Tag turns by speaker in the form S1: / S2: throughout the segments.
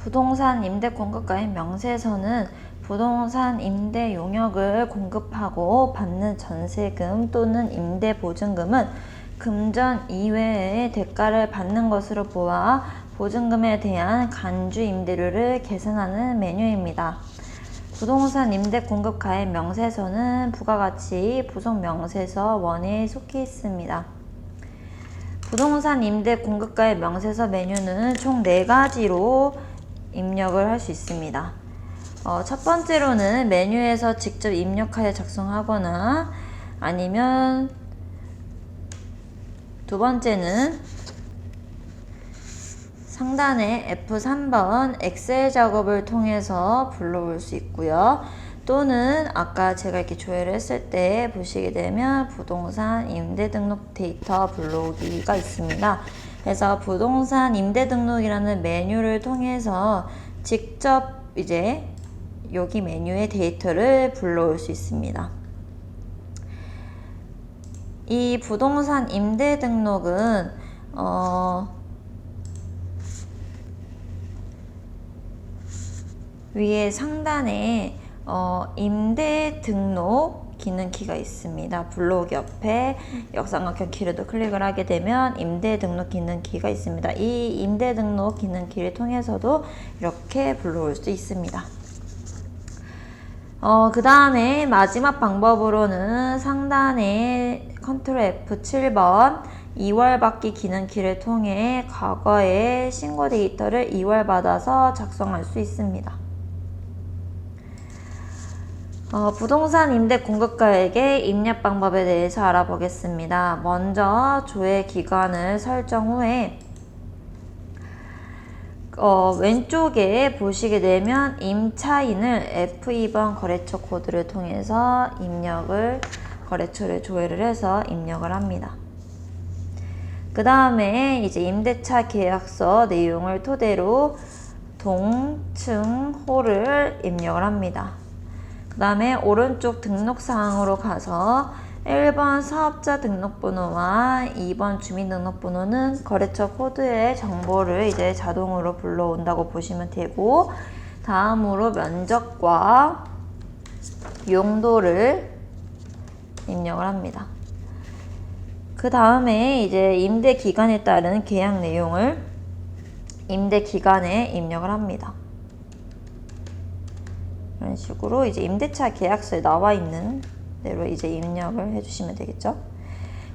S1: 부동산 임대 공급가의 명세서는 부동산 임대 용역을 공급하고 받는 전세금 또는 임대 보증금은 금전 이외의 대가를 받는 것으로 보아 보증금에 대한 간주 임대료를 계산하는 메뉴입니다. 부동산 임대 공급가의 명세서는 부가 같이 부속 명세서 원에 속해 있습니다. 부동산 임대 공급가의 명세서 메뉴는 총 4가지로 입력을 할 수 있습니다. 어, 첫 번째로는 메뉴에서 직접 입력하여 작성하거나 아니면 두 번째는 상단에 F3번 엑셀 작업을 통해서 불러올 수 있고요. 또는 아까 제가 이렇게 조회를 했을 때 보시게 되면 부동산 임대 등록 데이터 불러오기가 있습니다. 그래서 부동산 임대 등록이라는 메뉴를 통해서 직접 이제 여기 메뉴의 데이터를 불러올 수 있습니다. 이 부동산 임대 등록은 어, 위에 상단에 어, 임대 등록 기능키가 있습니다. 블록 옆에 역삼각형 키를 클릭을 하게 되면 임대 등록 기능키가 있습니다. 이 임대 등록 기능키를 통해서도 이렇게 불러올 수 있습니다. 어, 그 다음에 마지막 방법으로는 상단에 컨트롤 F7번 2월 받기 기능키를 통해 과거의 신고 데이터를 2월 받아서 작성할 수 있습니다. 어, 부동산 임대 공급가에게 입력 방법에 대해서 알아보겠습니다. 먼저 조회 기간을 설정 후에 어, 왼쪽에 보시게 되면 임차인을 F2번 거래처 코드를 통해서 입력을 거래처를 조회를 해서 입력을 합니다. 그 다음에 이제 임대차 계약서 내용을 토대로 동층 호를 입력을 합니다. 그 다음에 오른쪽 등록사항으로 가서 1번 사업자 등록번호와 2번 주민등록번호는 거래처 코드의 정보를 이제 자동으로 불러온다고 보시면 되고 다음으로 면적과 용도를 입력을 합니다. 그 다음에 이제 임대 기간에 따른 계약 내용을 임대 기간에 입력을 합니다. 이런 식으로 이제 임대차 계약서에 나와 있는 대로 이제 입력을 해주시면 되겠죠.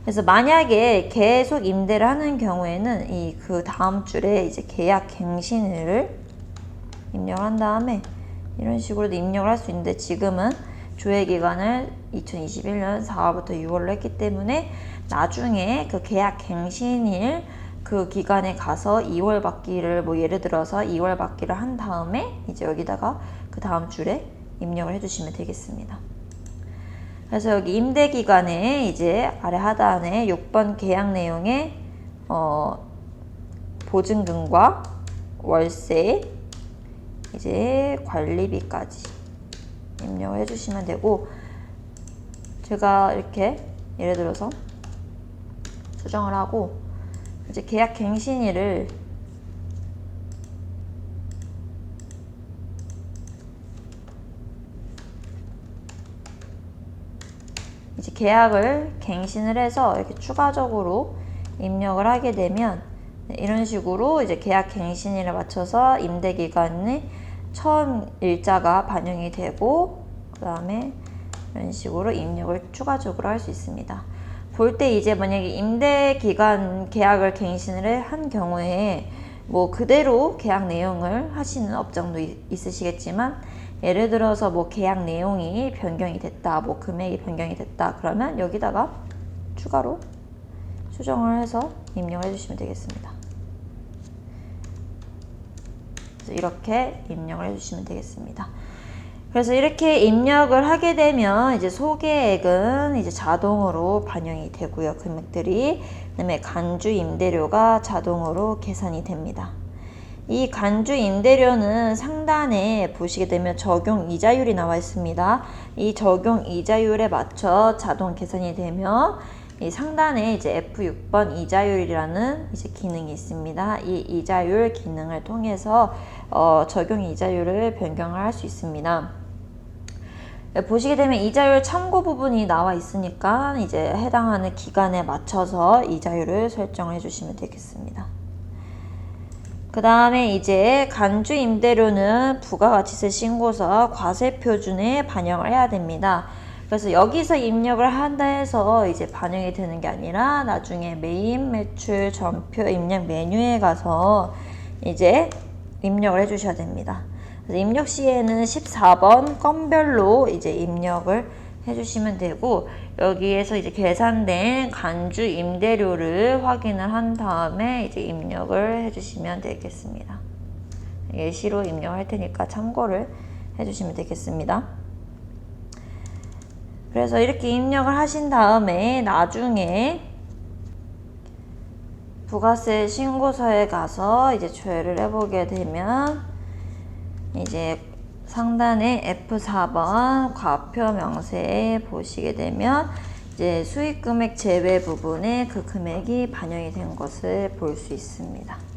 S1: 그래서 만약에 계속 임대를 하는 경우에는 이 그 다음 줄에 이제 계약 갱신을 입력을 한 다음에 이런 식으로도 입력을 할 수 있는데 지금은 조회 기간을 2021년 4월부터 6월로 했기 때문에 나중에 그 계약 갱신일 그 기간에 가서 2월 받기를 뭐 예를 들어서 2월 받기를 한 다음에 이제 여기다가 그 다음 줄에 입력을 해주시면 되겠습니다. 그래서 여기 임대 기간에 이제 아래 하단에 6번 계약 내용에 어, 보증금과 월세 이제 관리비까지 입력을 해주시면 되고 제가 이렇게 예를 들어서 수정을 하고 이제 계약 갱신일을 이제 계약을 갱신을 해서 이렇게 추가적으로 입력을 하게 되면 네, 이런 식으로 이제 계약 갱신일에 맞춰서 임대 기간이 처음 일자가 반영이 되고 그 다음에 이런 식으로 입력을 추가적으로 할 수 있습니다. 볼 때 이제 만약에 임대 기간 계약을 갱신을 한 경우에 뭐 그대로 계약 내용을 하시는 업장도 있으시겠지만 예를 들어서 뭐 계약 내용이 변경이 됐다, 뭐 금액이 변경이 됐다, 그러면 여기다가 추가로 수정을 해서 입력을 해주시면 되겠습니다. 이렇게 입력을 해주시면 되겠습니다. 그래서 이렇게 입력을 하게 되면 이제 소개액은 이제 자동으로 반영이 되고요. 금액들이. 그다음에 간주 임대료가 자동으로 계산이 됩니다. 이 간주 임대료는 상단에 보시게 되면 적용 이자율이 나와 있습니다. 이 적용 이자율에 맞춰 자동 계산이 되며 이 상단에 이제 F6번 이자율이라는 이제 기능이 있습니다. 이 이자율 기능을 통해서 어, 적용 이자율을 변경을 할 수 있습니다. 네, 보시게 되면 이자율 참고 부분이 나와 있으니까 이제 해당하는 기간에 맞춰서 이자율을 설정을 해주시면 되겠습니다. 그 다음에 이제 간주 임대료는 부가가치세 신고서 과세 표준에 반영을 해야 됩니다. 그래서 여기서 입력을 한다 해서 이제 반영이 되는 게 아니라 나중에 메인 매출 전표 입력 메뉴에 가서 이제 입력을 해 주셔야 됩니다. 입력 시에는 14번 건별로 이제 입력을 해주시면 되고 여기에서 이제 계산된 간주 임대료를 확인을 한 다음에 이제 입력을 해주시면 되겠습니다. 예시로 입력할 테니까 참고를 해주시면 되겠습니다. 그래서 이렇게 입력을 하신 다음에 나중에 부가세 신고서에 가서 이제 조회를 해보게 되면 이제 상단에 F4번 과표 명세에 보시게 되면 이제 수익 금액 제외 부분에 그 금액이 반영이 된 것을 볼 수 있습니다.